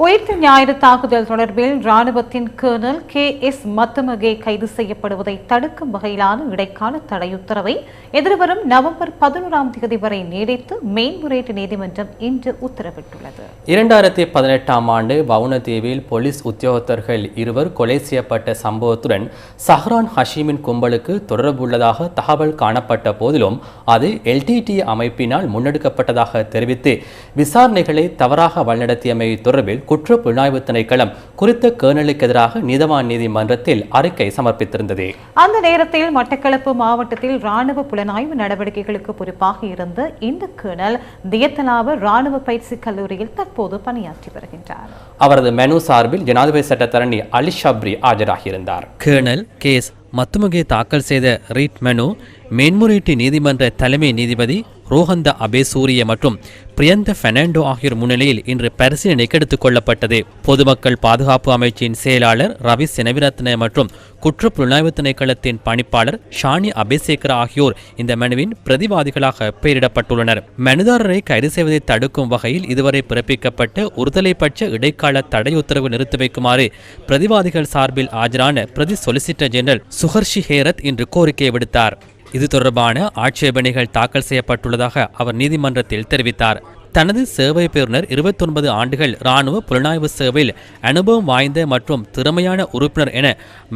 உயிர்த்த ஞாயிறு தாக்குதல் தொடர்பில் ராணுவத்தின் கேர்னல் கே எஸ் மத்துமகே கைது செய்யப்படுவதை தடுக்கும் வகையிலான இடைக்கால தடை உத்தரவை எதிர்வரும் நவம்பர் பதினோராம் தேதி வரை நீடித்து மேன்முறையீட்டு நீதிமன்றம் இன்று உத்தரவிட்டுள்ளது. இரண்டாயிரத்தி பதினெட்டாம் ஆண்டு வவுனதீவில் போலீஸ் உத்தியோகத்தர்கள் இருவர் கொலை செய்யப்பட்ட சம்பவத்துடன் சஹ்ரான் ஹஷீமின் கும்பலுக்கு தொடர்புள்ளதாக தகவல் காணப்பட்ட போதிலும் அது எல்டிடி அமைப்பினால் முன்னெடுக்கப்பட்டதாக தெரிவித்து விசாரணைகளை தவறாக வழிநடத்தியமை தொடர்பில் குற்ற புலனாய்வு திணைக்களம் குறித்த கேர்னலுக்கு எதிராக நீதவான் நீதிமன்றத்தில் அறிக்கை சமர்ப்பித்திருந்தது. அந்த நேரத்தில் மட்டக்களப்பு மாவட்டத்தில் ராணுவ புலனாய்வு நடவடிக்கைகளுக்கு பொறுப்பாக இருந்த இந்த கர்னல் தியத்தலாவ ராணுவ பயிற்சி கல்லூரியில் தற்போது பணியாற்றி வருகின்றார். அவரது மெனு சார்பில் ஜனாதிபதி சட்டத்தரணி அலி ஷப்ரி ஆஜராகியிருந்தார். கேர்னல் கேஸ் மத்துமுகே தாக்கல் செய்த ரீட் மெனு மேன்முறையீட்டு நீதிமன்ற தலைமை நீதிபதி ரோஹந்த அபேசூரிய மற்றும் பிரியந்த பெர்னாண்டோ ஆகியோர் முன்னிலையில் இன்று பரிசீலனைக்கு எடுத்துக் கொள்ளப்பட்டது. பொதுமக்கள் பாதுகாப்பு அமைச்சின் செயலாளர் ரவி செனவிரத்ன மற்றும் குற்ற புலனாய்வு திணைக்களத்தின் பணிப்பாளர் ஷானி அபேசேகர் ஆகியோர் இந்த மனுவின் பிரதிவாதிகளாக பெயரிடப்பட்டுள்ளனர். மனுதாரரை கைது செய்வதை தடுக்கும் வகையில் இதுவரை பிறப்பிக்கப்பட்ட ஒருதலைப்பட்ச இடைக்கால தடை உத்தரவு நிறுத்தி வைக்குமாறு பிரதிவாதிகள் சார்பில் ஆஜரான பிரதி சொலிசிட்டர் ஜெனரல் சுஹர்ஷி ஹேரத் இன்று கோரிக்கை விடுத்தார். இது தொடர்பான ஆட்சேபனைகள் தாக்கல் செய்யப்பட்டுள்ளதாக அவர் நீதிமன்றத்தில் தெரிவித்தார். தனது சேவை பெறுநர் இருபத்தொன்பது ஆண்டுகள் இராணுவ புலனாய்வு சேவையில் அனுபவம் வாய்ந்த மற்றும் திறமையான உறுப்பினர் என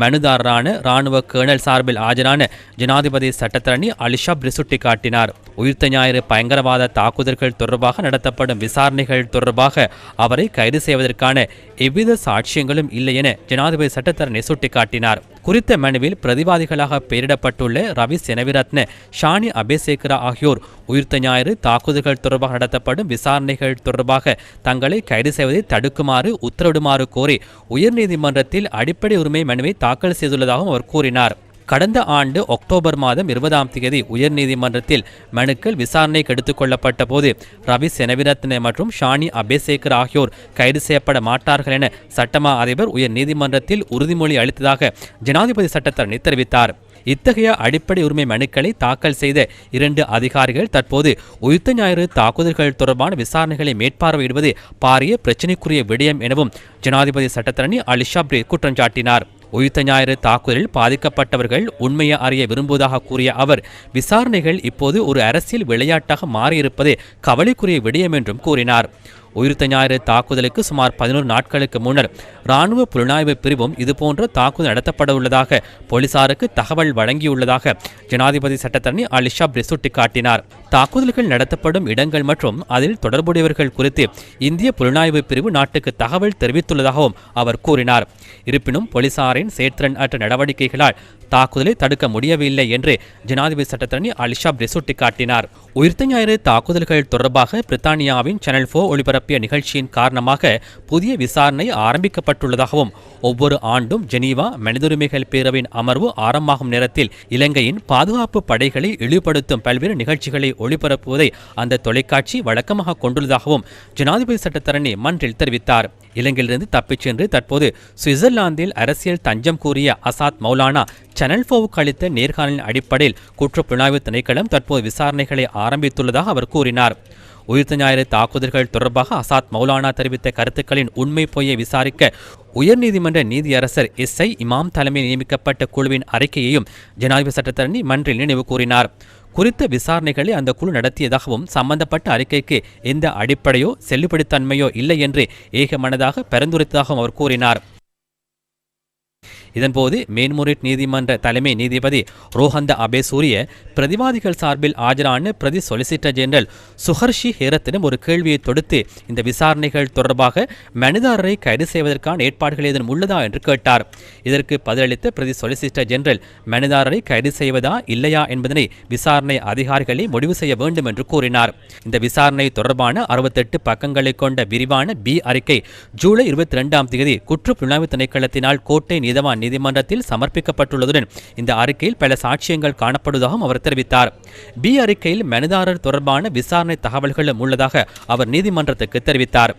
மனுதாரரான இராணுவ கேர்னல் சார்பில் ஆஜரான ஜனாதிபதி சட்டத்தரணி அலிஷாப் ரிசுட்டி காட்டினார் உயிர்த்த ஞாயிறு பயங்கரவாத தாக்குதல்கள் தொடர்பாக நடத்தப்படும் விசாரணைகள் தொடர்பாக அவரை கைது செய்வதற்கான எவ்வித சாட்சியங்களும் இல்லை என ஜனாதிபதி சட்டத்தரணி சுட்டிக்காட்டினார். குறித்த மனுவில் பிரதிவாதிகளாக பெயரிடப்பட்டுள்ள ரவி செனவிரத்ன ஷானி அபேசேகரா ஆகியோர் உயிர்த்த ஞாயிறு தாக்குதல்கள் தொடர்பாக நடத்தப்படும் விசாரணைகள் தொடர்பாக தங்களை கைது செய்வதை தடுக்குமாறு உத்தரவிடுமாறு கோரி உயர்நீதிமன்றத்தில் அடிப்படை உரிமை மனுவை தாக்கல் செய்துள்ளதாகவும் அவர் கூறினார். கடந்த ஆண்டு அக்டோபர் மாதம் இருபதாம் தேதி உயர்நீதிமன்றத்தில் மனுக்கள் விசாரணைக்கு எடுத்துக் கொள்ளப்பட்ட போது ரவி செனவிரத்ன மற்றும் ஷானி அபேசேகர் ஆகியோர் கைது செய்யப்பட மாட்டார்கள் என சட்டமா அதிபர் உயர்நீதிமன்றத்தில் உறுதிமொழி அளித்ததாக ஜனாதிபதி சட்டத்தரணி தெரிவித்தார். இத்தகைய அடிப்படை உரிமை மனுக்களை தாக்கல் செய்த இரண்டு அதிகாரிகள் தற்போது உயிர்த்த ஞாயிறு தாக்குதல்கள் தொடர்பான விசாரணைகளை மேற்பார்வையிடுவது பாரிய பிரச்சினைக்குரிய விடயம் எனவும் ஜனாதிபதி சட்டத்தரணி அலிஷாப்ரி குற்றம் சாட்டினார். உயிர்த்த ஞாயிறு தாக்குதலில் பாதிக்கப்பட்டவர்கள் உண்மையை அறிய விரும்புவதாக கூறிய அவர் விசாரணைகள் இப்போது ஒரு அரசியல் விளையாட்டாக மாறியிருப்பதே கவலைக்குரிய விடயம் என்றும் கூறினார். உயிர்த்த ஞாயிறு தாக்குதலுக்கு சுமார் பதினோரு நாட்களுக்கு முன்னர் ராணுவ புலனாய்வு பிரிவும் இதுபோன்ற தாக்குதல் நடத்தப்பட உள்ளதாக போலீசாருக்கு தகவல் வழங்கியுள்ளதாக ஜனாதிபதி சட்டத்தரணி அலிஷா பிரி சுட்டிக்காட்டினார். தாக்குதல்கள் நடத்தப்படும் இடங்கள் மற்றும் அதில் தொடர்புடையவர்கள் குறித்து இந்திய புலனாய்வு பிரிவு நாட்டுக்கு தகவல் தெரிவித்துள்ளதாகவும் அவர் கூறினார். இருப்பினும் போலீசாரின் செயற்திறன் அற்ற நடவடிக்கைகளால் தாக்குதலை தடுக்க முடியவில்லை என்று ஜனாதிபதி சட்டத்தரணி அலிஷாப் சுட்டிக்காட்டினார். உயிர்த்த ஞாயிறு தாக்குதல்கள் தொடர்பாக பிரித்தானியாவின் சேனல் ஃபோ ஒளிபரப்பிய நிகழ்ச்சியின் காரணமாக புதிய விசாரணை ஆரம்பிக்கப்பட்டுள்ளதாகவும் ஒவ்வொரு ஆண்டும் ஜெனீவா மனிதுரிமைகள் பேரவையின் அமர்வு ஆரம்பமாகும் நேரத்தில் இலங்கையின் பாதுகாப்பு படைகளை இழிவுபடுத்தும் பல்வேறு நிகழ்ச்சிகளை ஒளிபரப்புவதை அந்த தொலைக்காட்சி வழக்கமாக கொண்டுள்ளதாகவும் ஜனாதிபதி சட்டத்தரணி மன்றில் தெரிவித்தார். இலங்கையிலிருந்து தப்பிச் சென்று தற்போது சுவிட்சர்லாந்தில் அரசியல் தஞ்சம் கூறிய அசாத் மௌலானா சேனல் போவுக்கு அளித்த நேர்காணலின் அடிப்படையில் குற்றப்புலனாய்வு திணைக்களம் தற்போது விசாரணைகளை ஆரம்பித்துள்ளதாக அவர் கூறினார். உயிர்த்த ஞாயிறு தாக்குதல்கள் தொடர்பாக அசாத் மௌலானா தெரிவித்த கருத்துக்களின் உண்மை பொய்யை விசாரிக்க உயர்நீதிமன்ற நீதியரசர் எஸ் ஐ இமாம் தலைமையில் நியமிக்கப்பட்ட குழுவின் அறிக்கையையும் ஜனாதிபதி சட்டத்தரணி மன்றில் நினைவு கூறினார். குறித்த விசாரணைகளை அந்த குழு நடத்தியதாகவும் சம்பந்தப்பட்ட அறிக்கைக்கு எந்த அடிப்படையோ செல்லுபடித்தன்மையோ இல்லை என்று ஏகமனதாக பரிந்துரைத்ததாகவும் அவர் கூறினார். இதன்போது மேன்முறையீட்டு நீதிமன்ற தலைமை நீதிபதி ரோஹந்த அபேசூரிய பிரதிவாதிகள் சார்பில் ஆஜரான பிரதி சொலிசிட்டர் ஜெனரல் சுஹர்ஷி ஹேரத்திடம் ஒரு கேள்வியை தொடுத்து இந்த விசாரணைகள் தொடர்பாக மனிதாரரை கைது செய்வதற்கான ஏற்பாடுகள் ஏதும் உள்ளதா என்று கேட்டார். இதற்கு பதிலளித்த பிரதி சொலிசிட்டர் ஜெனரல் மனிதாரரை கைது செய்வதா இல்லையா என்பதனை விசாரணை அதிகாரிகளே முடிவு செய்ய வேண்டும் என்று கூறினார். இந்த விசாரணை தொடர்பான அறுபத்தெட்டு பக்கங்களை கொண்ட விரிவான பி அறிக்கை ஜூலை இருபத்தி ரெண்டாம் தேதி குற்றப்புலனாய்வு திணைக்களத்தினால் கோட்டை நீதவான் நீதிமன்றத்தில் சமர்ப்பிக்கப்பட்டுள்ளதுடன் இந்த அறிக்கையில் பல சாட்சியங்கள் காணப்படுவதாகவும் அவர் தெரிவித்தார். பி அறிக்கையில் மனுதாரர் தொடர்பான விசாரணை தகவல்களும் உள்ளதாக அவர் நீதிமன்றத்துக்கு தெரிவித்தார்.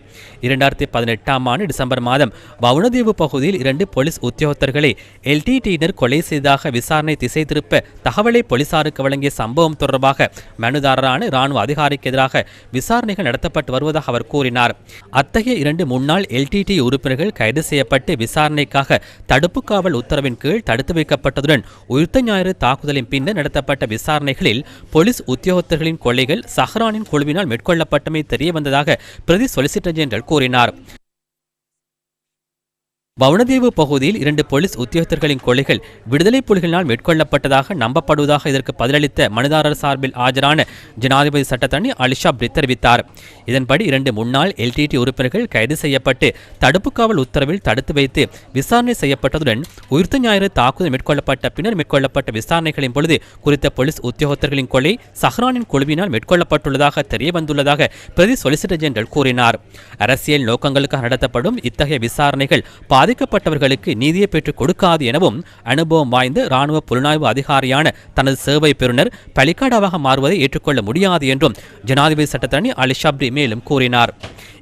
இரண்டாயிரத்தி பதினெட்டாம் ஆண்டு டிசம்பர் மாதம் வவுனதீவு பகுதியில் இரண்டு போலீஸ் உத்தியோகத்தர்களை எல்டிடியினர் கொலை செய்ததாக விசாரணை திசை திருப்ப தகவலை போலீசாருக்கு வழங்கிய சம்பவம் தொடர்பாக மனுதாரரான இராணுவ அதிகாரிக்கு எதிராக விசாரணைகள் நடத்தப்பட்டு வருவதாக அவர் கூறினார். அத்தகைய இரண்டு முன்னாள் எல்டிடி உறுப்பினர்கள் கைது செய்யப்பட்டு விசாரணைக்காக தடுப்பு காவல் உத்தரவின் கீழ் தடுத்து வைக்கப்பட்டதுடன் உயிர்த்த ஞாயிறு தாக்குதலின் பின்னர் நடத்தப்பட்ட விசாரணைகளில் போலீஸ் உத்தியோகத்தர்களின் கொள்ளைகள் சஹ்ரானின் குழுவினால் மேற்கொள்ளப்பட்டமை தெரியவந்ததாக பிரதி சொலிசிட்டர் ஜெனரல் கூறினார். வவுணதீவு பகுதியில் இரண்டு போலீஸ் உத்தியோகத்தர்களின் கொலைகள் விடுதலை புலிகளினால் மேற்கொள்ளப்பட்டதாக நம்பப்படுவதாக இதற்கு பதிலளித்த மனுதாரர் சார்பில் ஆஜரான ஜனாதிபதி சட்டத்தரணி அலிஷா பிரித் தெரிவித்தார். இதன்படி இரண்டு முன்னாள் எல்டிடி உறுப்பினர்கள் கைது செய்யப்பட்டு தடுப்பு காவல் உத்தரவில் தடுத்து வைத்து விசாரணை செய்யப்பட்டதுடன் உயிர்த்த ஞாயிறு தாக்குதல் மேற்கொள்ளப்பட்ட பின்னர் மேற்கொள்ளப்பட்ட விசாரணைகளின் பொழுது குறித்த போலீஸ் உத்தியோகத்தர்களின் கொலை சஹ்ரானின் குழுவினால் மேற்கொள்ளப்பட்டுள்ளதாக தெரிய வந்துள்ளதாக பிரதி சொலிசிட்டர் ஜெனரல் கூறினார். அரசியல் நோக்கங்களுக்காக நடத்தப்படும் இத்தகைய விசாரணைகள் பாதிக்கப்பட்டவர்களுக்கு நீதியை பெற்றுக் கொடுக்காது எனவும் அனுபவம் வாய்ந்த இராணுவ புலனாய்வு அதிகாரியான தனது சேவை பெறுநர் பலிக்காடாவாக மாறுவதை ஏற்றுக்கொள்ள முடியாது என்றும் ஜனாதிபதி சட்டத்தரணி அலி ஷப்ரி மேலும் கூறினார்.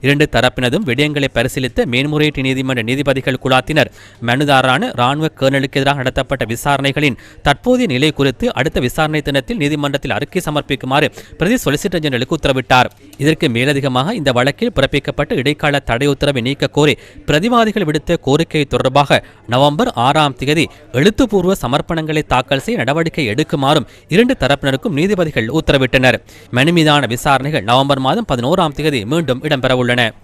இரண்டு தரப்பினதும் விடயங்களை பரிசீலித்த மேன்முறையீட்டு நீதிமன்ற நீதிபதிகள் குழாத்தினர் மனுதாரரான இராணுவ கேர்னலுக்கு எதிராக நடத்தப்பட்ட விசாரணைகளின் தற்போதைய நிலை குறித்து அடுத்த விசாரணை தினத்தில் நீதிமன்றத்தில் அறிக்கை சமர்ப்பிக்குமாறு பிரதி சொலிசிட்டர் ஜெனரலுக்கு உத்தரவிட்டார். இதற்கு மேலதிகமாக இந்த வழக்கில் பிறப்பிக்கப்பட்ட இடைக்கால தடை உத்தரவை நீக்க கோரி பிரதிவாதிகள் விடுத்த கோரிக்கை தொடர்பாக நவம்பர் ஆறாம் தேதி எழுத்துப்பூர்வ சமர்ப்பணங்களை தாக்கல் செய்ய நடவடிக்கை எடுக்குமாறும் இரண்டு தரப்பினருக்கும் நீதிபதிகள் உத்தரவிட்டனர். மனு மீதான விசாரணைகள் நவம்பர் மாதம் பதினோராம் தேதி மீண்டும் இடம்பெறவுள்ளன. உள்ளன